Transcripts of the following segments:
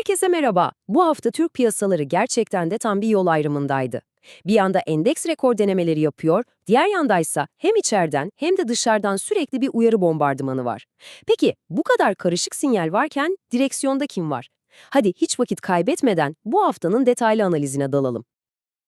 Herkese merhaba. Bu hafta Türk piyasaları gerçekten de tam bir yol ayrımındaydı. Bir yanda endeks rekor denemeleri yapıyor, diğer yandaysa hem içeriden hem de dışarıdan sürekli bir uyarı bombardımanı var. Peki bu kadar karışık sinyal varken direksiyonda kim var? Hadi hiç vakit kaybetmeden bu haftanın detaylı analizine dalalım.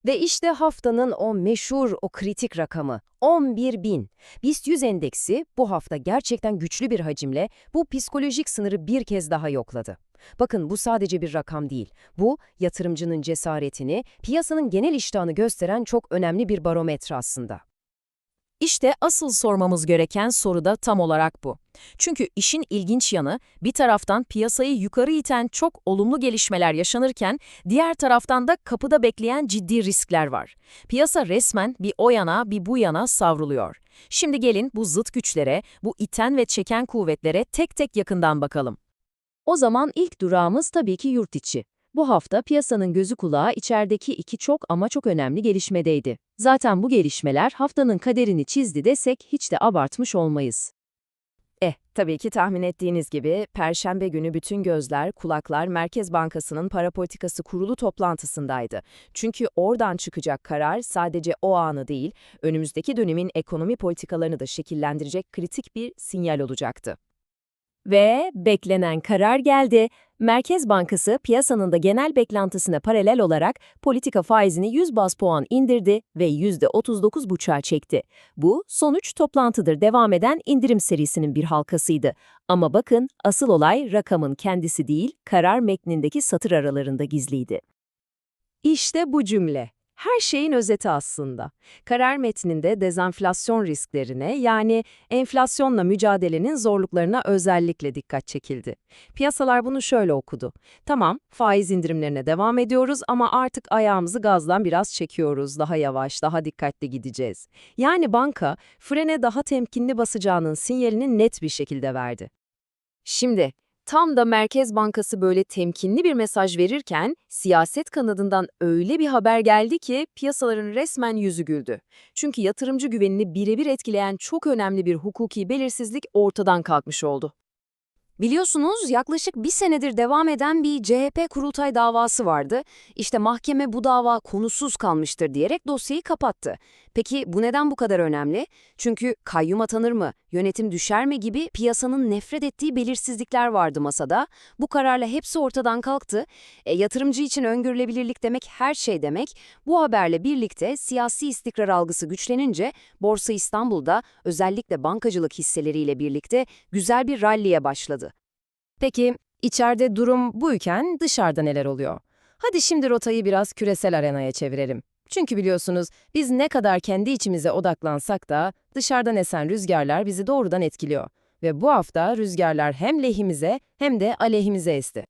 Ve işte haftanın o meşhur, o kritik rakamı 11.000. BIST 100 endeksi bu hafta gerçekten güçlü bir hacimle bu psikolojik sınırı bir kez daha yokladı. Bakın bu sadece bir rakam değil. Bu yatırımcının cesaretini, piyasanın genel iştahını gösteren çok önemli bir barometre aslında. İşte asıl sormamız gereken soru da tam olarak bu. Çünkü işin ilginç yanı bir taraftan piyasayı yukarı iten çok olumlu gelişmeler yaşanırken diğer taraftan da kapıda bekleyen ciddi riskler var. Piyasa resmen bir o yana bir bu yana savruluyor. Şimdi gelin bu zıt güçlere, bu iten ve çeken kuvvetlere tek tek yakından bakalım. O zaman ilk durağımız tabii ki yurt içi. Bu hafta piyasanın gözü kulağı içerideki iki çok ama çok önemli gelişmedeydi. Zaten bu gelişmeler haftanın kaderini çizdi desek hiç de abartmış olmayız. Eh, tabii ki tahmin ettiğiniz gibi Perşembe günü bütün gözler, kulaklar Merkez Bankası'nın para politikası kurulu toplantısındaydı. Çünkü oradan çıkacak karar sadece o anı değil, önümüzdeki dönemin ekonomi politikalarını da şekillendirecek kritik bir sinyal olacaktı. Ve beklenen karar geldi. Merkez Bankası piyasanın da genel beklentisine paralel olarak politika faizini 100 baz puan indirdi ve %39,5'a çekti. Bu sonuç toplantıdır devam eden indirim serisinin bir halkasıydı. Ama bakın asıl olay rakamın kendisi değil, karar metnindeki satır aralarında gizliydi. İşte bu cümle. Her şeyin özeti aslında. Karar metninde dezenflasyon risklerine yani enflasyonla mücadelenin zorluklarına özellikle dikkat çekildi. Piyasalar bunu şöyle okudu. Tamam, faiz indirimlerine devam ediyoruz ama artık ayağımızı gazdan biraz çekiyoruz. Daha yavaş, daha dikkatli gideceğiz. Yani banka frene daha temkinli basacağının sinyalini net bir şekilde verdi. Şimdi tam da Merkez Bankası böyle temkinli bir mesaj verirken siyaset kanadından öyle bir haber geldi ki piyasaların resmen yüzü güldü. Çünkü yatırımcı güvenini birebir etkileyen çok önemli bir hukuki belirsizlik ortadan kalkmış oldu. Biliyorsunuz yaklaşık bir senedir devam eden bir CHP kurultay davası vardı. İşte mahkeme bu dava konusuz kalmıştır diyerek dosyayı kapattı. Peki bu neden bu kadar önemli? Çünkü kayyum atanır mı, yönetim düşer mi gibi piyasanın nefret ettiği belirsizlikler vardı masada. Bu kararla hepsi ortadan kalktı. E, yatırımcı için öngörülebilirlik demek her şey demek. Bu haberle birlikte siyasi istikrar algısı güçlenince Borsa İstanbul'da özellikle bankacılık hisseleriyle birlikte güzel bir ralliye başladı. Peki içeride durum buyken dışarıda neler oluyor? Hadi şimdi rotayı biraz küresel arenaya çevirelim. Çünkü biliyorsunuz biz ne kadar kendi içimize odaklansak da dışarıdan esen rüzgarlar bizi doğrudan etkiliyor. Ve bu hafta rüzgarlar hem lehimize hem de aleyhimize esti.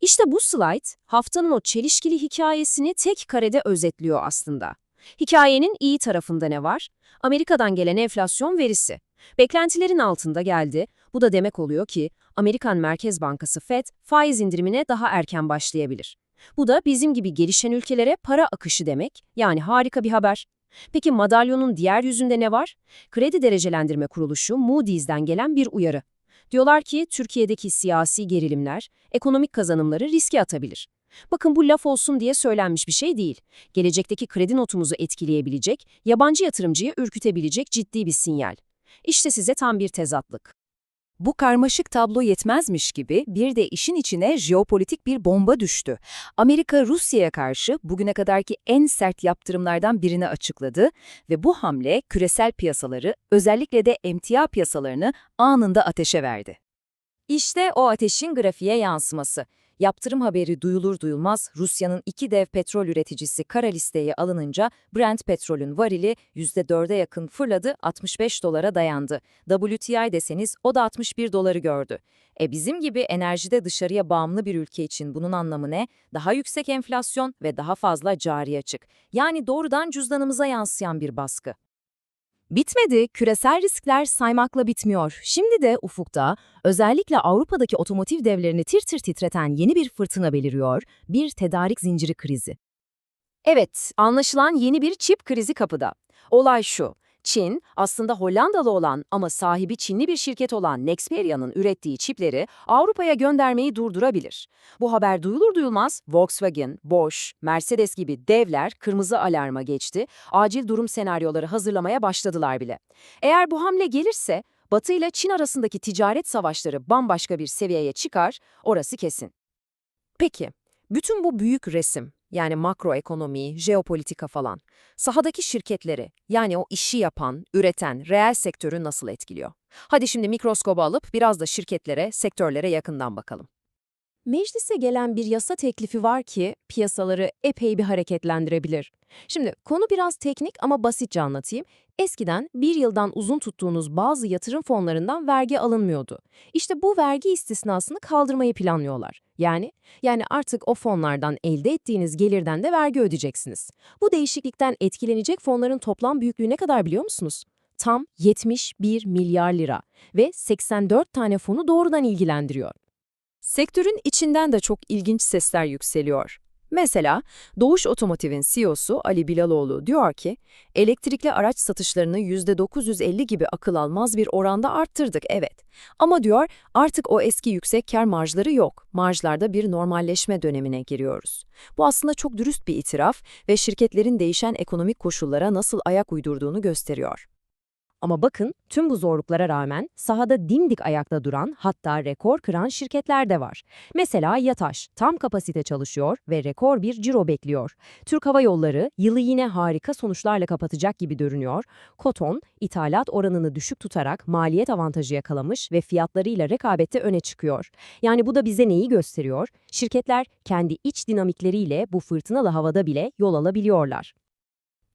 İşte bu slide haftanın o çelişkili hikayesini tek karede özetliyor aslında. Hikayenin iyi tarafında ne var? Amerika'dan gelen enflasyon verisi. Beklentilerin altında geldi. Bu da demek oluyor ki Amerikan Merkez Bankası Fed faiz indirimine daha erken başlayabilir. Bu da bizim gibi gelişen ülkelere para akışı demek. Yani harika bir haber. Peki madalyonun diğer yüzünde ne var? Kredi Derecelendirme Kuruluşu Moody's'den gelen bir uyarı. Diyorlar ki Türkiye'deki siyasi gerilimler ekonomik kazanımları riske atabilir. Bakın bu laf olsun diye söylenmiş bir şey değil. Gelecekteki kredi notumuzu etkileyebilecek, yabancı yatırımcıyı ürkütebilecek ciddi bir sinyal. İşte size tam bir tezatlık. Bu karmaşık tablo yetmezmiş gibi bir de işin içine jeopolitik bir bomba düştü. Amerika Rusya'ya karşı bugüne kadarki en sert yaptırımlardan birini açıkladı ve bu hamle küresel piyasaları özellikle de emtia piyasalarını anında ateşe verdi. İşte o ateşin grafiğe yansıması. Yaptırım haberi duyulur duyulmaz Rusya'nın iki dev petrol üreticisi kara listeye alınınca Brent petrolün varili %4'e yakın fırladı 65 dolara dayandı. WTI deseniz o da 61 doları gördü. E bizim gibi enerjide dışarıya bağımlı bir ülke için bunun anlamı ne? Daha yüksek enflasyon ve daha fazla cari açık. Yani doğrudan cüzdanımıza yansıyan bir baskı. Bitmedi, küresel riskler saymakla bitmiyor. Şimdi de ufukta, özellikle Avrupa'daki otomotiv devlerini tir tir titreten yeni bir fırtına beliriyor, bir tedarik zinciri krizi. Evet, anlaşılan yeni bir çip krizi kapıda. Olay şu, Çin, aslında Hollandalı olan ama sahibi Çinli bir şirket olan Nexperia'nın ürettiği çipleri Avrupa'ya göndermeyi durdurabilir. Bu haber duyulur duyulmaz Volkswagen, Bosch, Mercedes gibi devler kırmızı alarma geçti, acil durum senaryoları hazırlamaya başladılar bile. Eğer bu hamle gelirse Batı ile Çin arasındaki ticaret savaşları bambaşka bir seviyeye çıkar, orası kesin. Peki, bütün bu büyük resim, yani makroekonomi, jeopolitika falan, sahadaki şirketleri, yani o işi yapan, üreten, reel sektörü nasıl etkiliyor? Hadi şimdi mikroskobu alıp biraz da şirketlere, sektörlere yakından bakalım. Meclise gelen bir yasa teklifi var ki piyasaları epey bir hareketlendirebilir. Şimdi konu biraz teknik ama basitçe anlatayım. Eskiden bir yıldan uzun tuttuğunuz bazı yatırım fonlarından vergi alınmıyordu. İşte bu vergi istisnasını kaldırmayı planlıyorlar. Yani yani artık o fonlardan elde ettiğiniz gelirden de vergi ödeyeceksiniz. Bu değişiklikten etkilenecek fonların toplam büyüklüğü ne kadar biliyor musunuz? Tam 71 milyar lira ve 84 tane fonu doğrudan ilgilendiriyor. Sektörün içinden de çok ilginç sesler yükseliyor. Mesela Doğuş Otomotiv'in CEO'su Ali Bilaloğlu diyor ki, elektrikli araç satışlarını %950 gibi akıl almaz bir oranda arttırdık evet. Ama diyor artık o eski yüksek kar marjları yok. Marjlarda bir normalleşme dönemine giriyoruz. Bu aslında çok dürüst bir itiraf ve şirketlerin değişen ekonomik koşullara nasıl ayak uydurduğunu gösteriyor. Ama bakın tüm bu zorluklara rağmen sahada dimdik ayakta duran hatta rekor kıran şirketler de var. Mesela Yataş tam kapasite çalışıyor ve rekor bir ciro bekliyor. Türk Hava Yolları yılı yine harika sonuçlarla kapatacak gibi görünüyor. Koton ithalat oranını düşük tutarak maliyet avantajı yakalamış ve fiyatlarıyla rekabette öne çıkıyor. Yani bu da bize neyi gösteriyor? Şirketler kendi iç dinamikleriyle bu fırtınalı havada bile yol alabiliyorlar.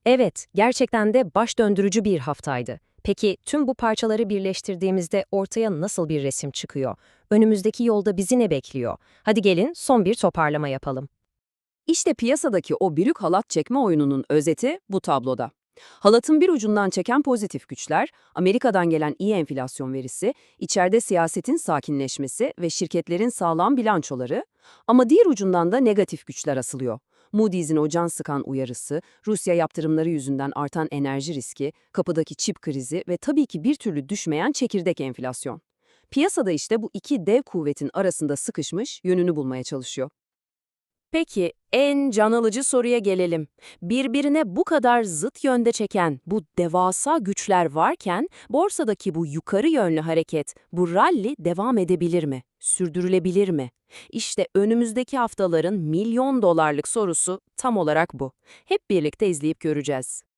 Evet, gerçekten de baş döndürücü bir haftaydı. Peki tüm bu parçaları birleştirdiğimizde ortaya nasıl bir resim çıkıyor? Önümüzdeki yolda bizi ne bekliyor? Hadi gelin son bir toparlama yapalım. İşte piyasadaki o bürük halat çekme oyununun özeti bu tabloda. Halatın bir ucundan çeken pozitif güçler, Amerika'dan gelen iyi enflasyon verisi, içeride siyasetin sakinleşmesi ve şirketlerin sağlam bilançoları, ama diğer ucundan da negatif güçler asılıyor. Moody's'in o can sıkan uyarısı, Rusya yaptırımları yüzünden artan enerji riski, kapıdaki çip krizi ve tabii ki bir türlü düşmeyen çekirdek enflasyon. Piyasada işte bu iki dev kuvvetin arasında sıkışmış, yönünü bulmaya çalışıyor. Peki en can alıcı soruya gelelim. Birbirine bu kadar zıt yönde çeken bu devasa güçler varken borsadaki bu yukarı yönlü hareket, bu rally devam edebilir mi? Sürdürülebilir mi? İşte önümüzdeki haftaların milyon dolarlık sorusu tam olarak bu. Hep birlikte izleyip göreceğiz.